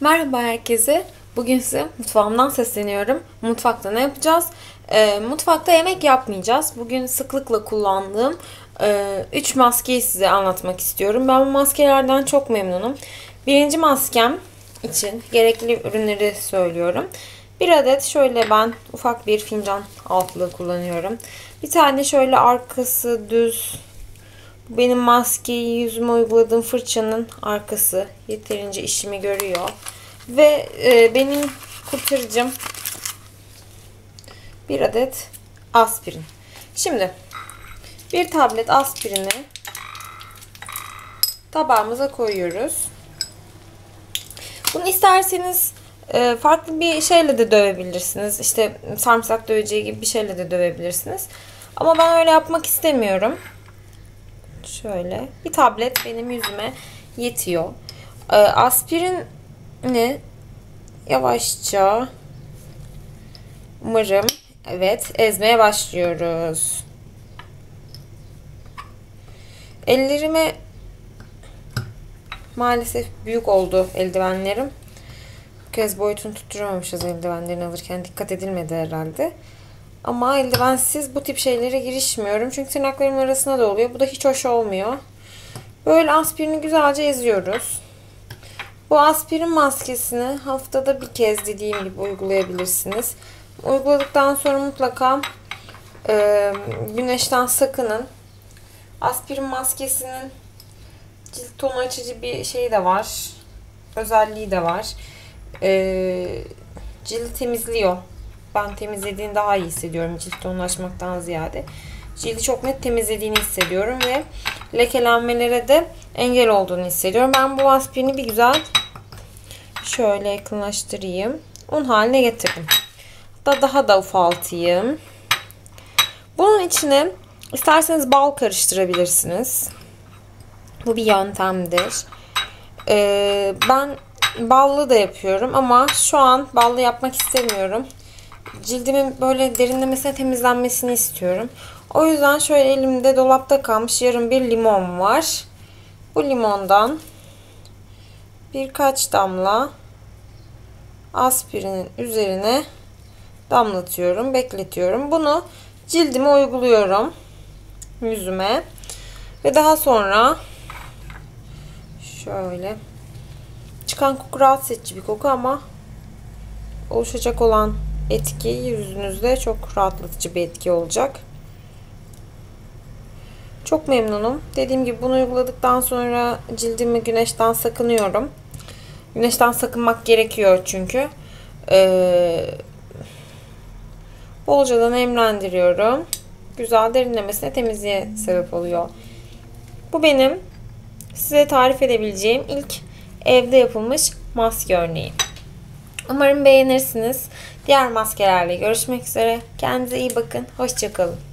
Merhaba herkese. Bugün size mutfağımdan sesleniyorum. Mutfakta ne yapacağız? Ee, mutfakta yemek yapmayacağız. Bugün sıklıkla kullandığım 3 e, maskeyi size anlatmak istiyorum. Ben bu maskelerden çok memnunum. Birinci maskem için gerekli ürünleri söylüyorum. Bir adet şöyle ben ufak bir fincan altlığı kullanıyorum. Bir tane şöyle arkası düz benim maskeyi yüzüme uyguladığım fırçanın arkası yeterince işimi görüyor. Ve e, benim kurtarıcım bir adet aspirin. Şimdi bir tablet aspirini tabağımıza koyuyoruz. Bunu isterseniz e, farklı bir şeyle de dövebilirsiniz. İşte sarımsak döveceği gibi bir şeyle de dövebilirsiniz. Ama ben öyle yapmak istemiyorum. Şöyle bir tablet benim yüzüme yetiyor. E, aspirin ne? Yavaşça umarım evet ezmeye başlıyoruz. Ellerime maalesef büyük oldu eldivenlerim. Bu kez boyutunu tutturamamışız eldivenlerini alırken. Dikkat edilmedi herhalde. Ama eldivensiz bu tip şeylere girişmiyorum. Çünkü tırnaklarımın arasına da oluyor. Bu da hiç hoş olmuyor. Böyle aspirini güzelce eziyoruz. Bu aspirin maskesini haftada bir kez dediğim gibi uygulayabilirsiniz. Uyguladıktan sonra mutlaka e, güneşten sakının. Aspirin maskesinin cilt tonu açıcı bir şey de var. Özelliği de var. E, cildi temizliyor. Ben temizlediğini daha iyi hissediyorum cilt tonlaşmaktan ziyade. Cildi çok net temizlediğini hissediyorum ve lekelenmelere de engel olduğunu hissediyorum. Ben bu aspirini bir güzel şöyle yakınlaştırayım. Un haline getirdim. Hatta daha da ufaltayım. Bunun içine isterseniz bal karıştırabilirsiniz. Bu bir yöntemdir. Ee, ben ballı da yapıyorum ama şu an ballı yapmak istemiyorum. Cildimin böyle derinlemesine temizlenmesini istiyorum. O yüzden şöyle elimde dolapta kalmış yarım bir limon var. Bu limondan birkaç damla aspirinin üzerine damlatıyorum, bekletiyorum. Bunu cildime uyguluyorum. Yüzüme. Ve daha sonra şöyle çıkan koku rahatsız edici bir koku ama oluşacak olan etki yüzünüzde çok rahatlatıcı bir etki olacak. Çok memnunum. Dediğim gibi bunu uyguladıktan sonra cildimi güneşten sakınıyorum. Güneşten sakınmak gerekiyor çünkü. Ee, bolca da nemlendiriyorum. Güzel derinlemesine temizliğe sebep oluyor. Bu benim size tarif edebileceğim ilk evde yapılmış maske örneği. Umarım beğenirsiniz. Diğer maskelerle görüşmek üzere. Kendinize iyi bakın. Hoşçakalın.